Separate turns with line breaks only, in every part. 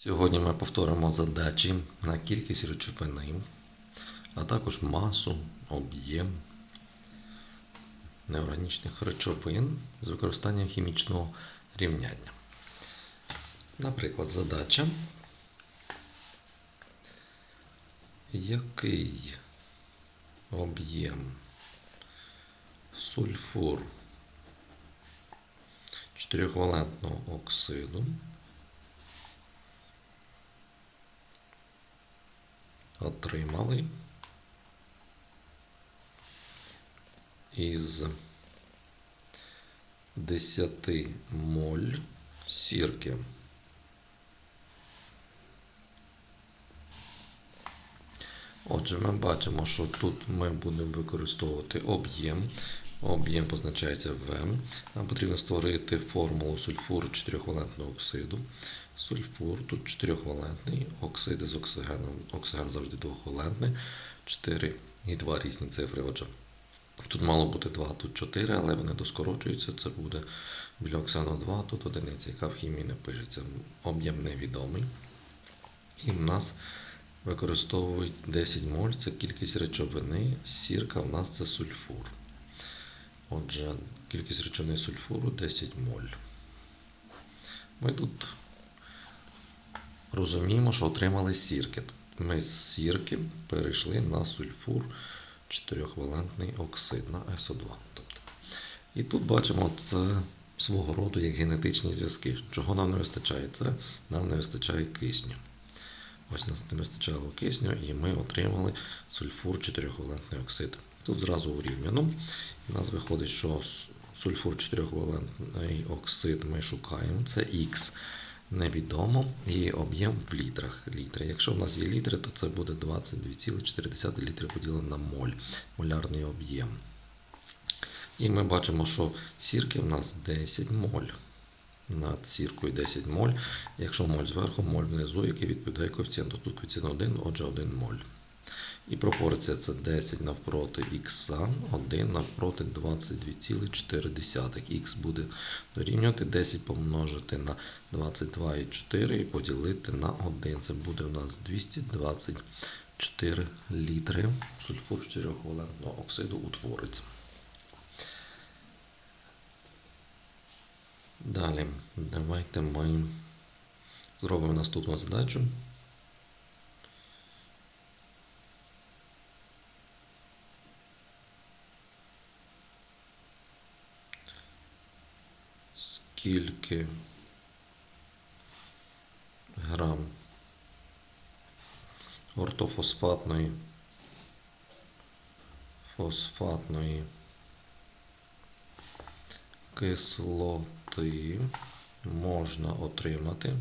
Сьогодні ми повторимо задачі на кількість речовини, а також масу, об'єм неорганічних речовин з використанням хімічного рівняння. Наприклад, задача. Який об'єм сульфур чотирьохвалентного оксиду отримали із 10 моль сірки. Отже, ми бачимо, що тут ми будемо використовувати об'єм. Об'єм позначається В. Нам потрібно створити формулу сульфуру 4-валентного оксиду. Сульфур тут 4-валентний, оксиди з оксигеном. Оксиген завжди двохвалентний. 4 і 2 різні цифри. Отже, тут мало бути 2, тут 4, але вони доскорочуються. Це буде біля оксану 2, тут одиниця, яка в хімії не пишеться. Об'єм невідомий. І в нас використовують 10 моль, це кількість речовини, сірка в нас це сульфур. Отже, кількість речовини сульфуру 10 моль. Ми тут розуміємо, що отримали сірки. Ми з сірки перейшли на сульфур 4-валентний оксид на СО2. Тобто. І тут бачимо це свого роду як генетичні зв'язки. Чого нам не вистачає? Це нам не вистачає кисню. Ось нас не вистачало кисню, і ми отримали сульфур 4-валентний оксид. Тут зразу урівняно. У нас виходить, що сульфур 4-валентний оксид ми шукаємо. Це Х невідомо і об'єм в літрах. Літри. Якщо в нас є літри, то це буде 22,4 літри поділено на моль, молярний об'єм. І ми бачимо, що сірки в нас 10 моль. Над сіркою 10 моль. Якщо моль зверху, моль внизу, який відповідає коефіцієнту. Тут коефіцієнт 1, отже 1 моль. І пропорція це 10 навпроти х, 1 навпроти 22,4. Х буде дорівнювати 10 помножити на 22,4 і поділити на 1. Це буде у нас 224 літри сульфур 4-валентного оксиду утвориться. Далі, давайте ми зробимо наступну задачу. Скільки грам ортофосфатної фосфатної кислоти можна отримати.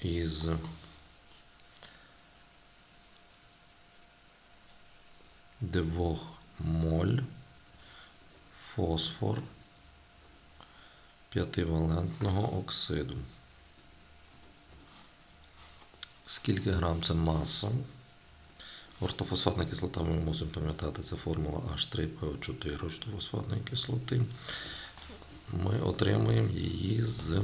Із двох моль фосфор п'ятивалентного оксиду. Скільки грам це маса? Ортофосфатна кислота ми мусимо пам'ятати, це формула H3PO4 ортофосфатної кислоти. Ми отримуємо її з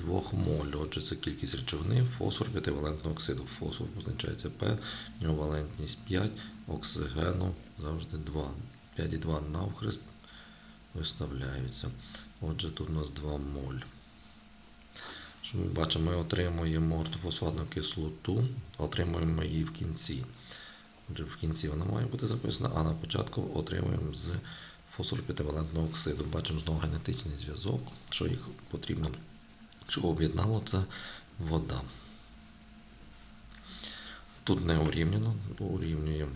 2 моль. Отже, це кількість речовини фосфор 5-валентного оксиду. Фосфор позначається П, в нього валентність 5, оксигену завжди 2. 5,2 навхрест виставляються. Отже, тут у нас 2 моль. Що ми бачимо, ми отримуємо ортофосфатну кислоту, отримуємо її в кінці. Отже, в кінці вона має бути записана, а на початку отримуємо з фосфор 5-валентного оксиду. Бачимо знову генетичний зв'язок, що їх потрібно, щоб об'єднало це вода. Тут не урівняно, урівнюємо,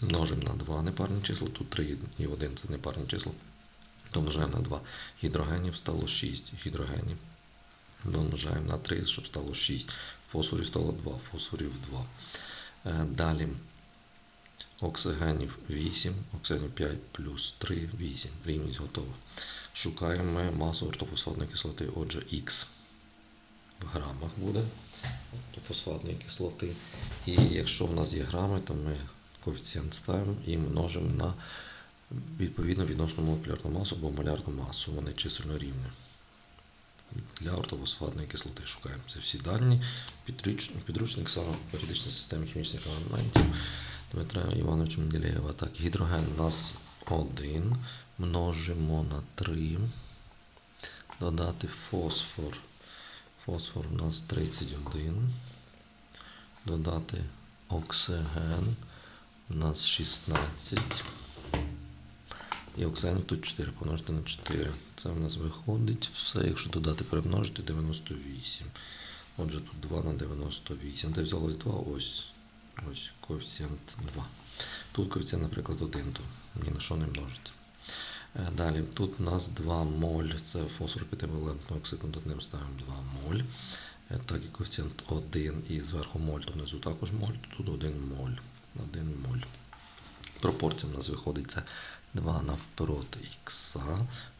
множимо на 2 непарні числа, тут 3 і 1 це непарні числа. Домножаємо на 2 гідрогенів стало 6 гідрогенів. Домножаємо на 3, щоб стало 6. Фосфорів стало 2, фосфорів 2. Далі оксигенів 8, оксигенів 5 плюс 3, 8. Рівність готова. Шукаємо масу ортофосфатної кислоти, отже, Х в грамах буде ортофосфатної кислоти. І якщо в нас є грами, то ми коефіцієнт ставимо і множимо на відповідно відносно молекулярну масу або молярну масу. Вони чисельно рівні. Для ортофосфатної кислоти шукаємо. Це всі дані. Підручник саме періодичної системи хімічних елементів Дмитра Івановича Менделєєва. Так, гідроген у нас 1. Множимо на 3. Додати фосфор. Фосфор у нас 31. Додати оксиген. У нас 16. І оксиген тут 4 помножити на 4. Це в нас виходить все, якщо додати перемножити 98. Отже, тут 2 на 98. Де взялось 2? Ось. Ось коефіцієнт 2. Тут коефіцієнт, наприклад, 1, то ні на що не множиться. Е, Далі, тут у нас 2 моль, це фосфор п'ятивалентний оксид, над ним ставимо 2 моль. Е, Так і коефіцієнт 1 і зверху моль, то внизу також моль, тут 1 моль. 1 моль. Пропорція в нас виходить це 2 навпроти х,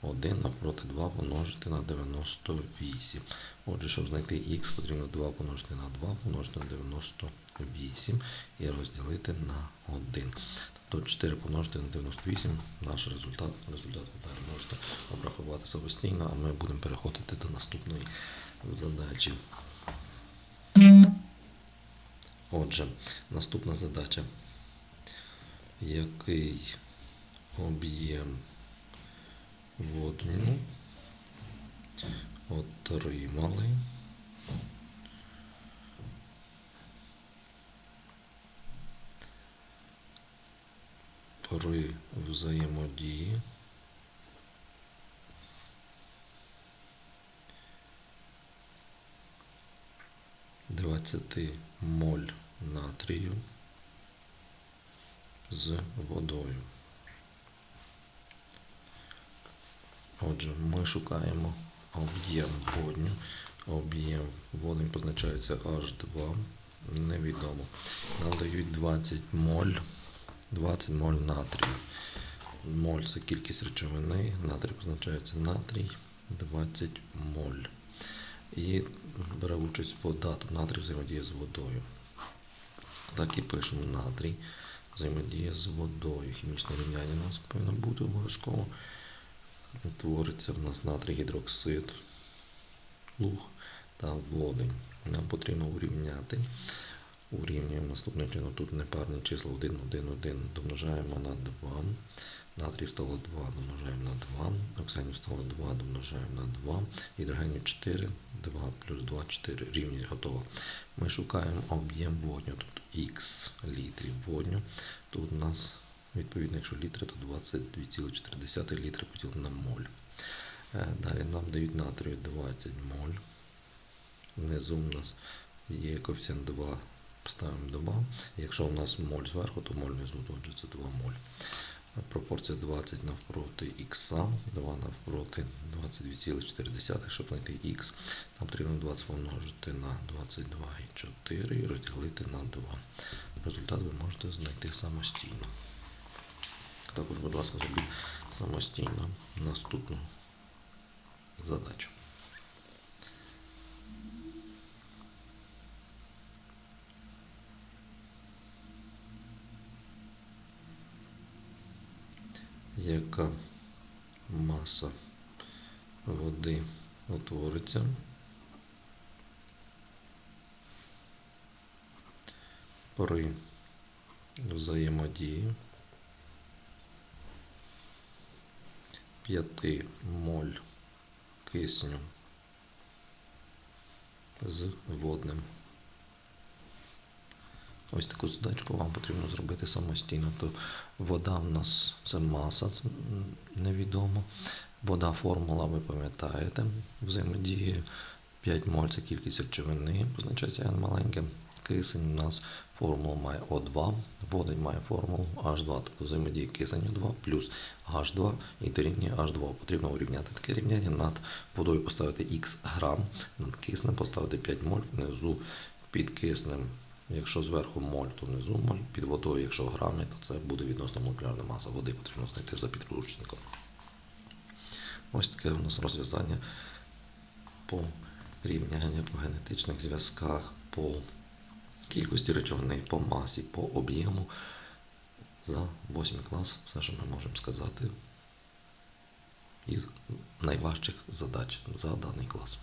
1 навпроти 2 помножити на 98. Отже, щоб знайти х, потрібно 2 помножити на 2 помножити на 98 і розділити на 1. Тобто 4 помножити на 98 наш результат. Результат далі можете обрахувати самостійно, а ми будемо переходити до наступної задачі. Отже, наступна задача. Який об'єм водню отримали. При взаємодії двадцяти моль натрію з водою. Отже, ми шукаємо об'єм водню. Об'єм водень позначається H2. Невідомо. Нам дають 20 моль. 20 моль натрію. Моль це кількість речовини, натрій позначається натрій 20 моль. І бере участь вода, то натрій взаємодіє з водою. Так і пишемо натрій взаємодіє з водою. Хімічне рівняння у нас повинно бути обов'язково. Твориться в нас натрій гідроксид, луг та водень. Нам потрібно урівняти. Урівнюємо наступним чином. Тут непарні числа 1, 1, 1 домножаємо на 2. Натрій стало 2, домножаємо на 2. Оксанів стало 2, домножаємо на 2. Гідрогенів 4, 2 плюс 2, 4. Рівність готова. Ми шукаємо об'єм водню, тобто х літрів водню. Тут у нас, відповідно, якщо літри, то 22,4 літри поділено на моль. Е, Далі нам дають натрію 20 моль. Внизу у нас є коефіцієнт 2, ставимо 2. Якщо у нас моль зверху, то моль внизу, отже це 2 моль. Пропорція 20 навпроти х, 2 навпроти 22,4, щоб знайти х. Нам потрібно 20 помножити на 22,4 і розділити на 2. Результат ви можете знайти самостійно. Також, будь ласка, зробіть самостійно наступну задачу. Яка маса води утвориться при взаємодії 5 моль кисню з водним. Ось таку задачку вам потрібно зробити самостійно. То вода в нас це маса, це невідомо. Вода формула, ви пам'ятаєте, взаємодії 5 моль це кількість речовини, позначається n маленьке. Кисень у нас формулу має О2, водень має формулу H2, тобто взаємодії кисень О2 плюс H2 і дорівнює H2. Потрібно урівняти таке рівняння над водою поставити Х грам, над киснем поставити 5 моль, внизу під киснем. Якщо зверху моль, то внизу моль, під водою, якщо грами, то це буде відносно молекулярна маса води, потрібно знайти за підручником. Ось таке у нас розв'язання по рівняння, по генетичних зв'язках, по кількості речовини, по масі, по об'єму за 8 клас, все, що ми можемо сказати із найважчих задач за даний клас.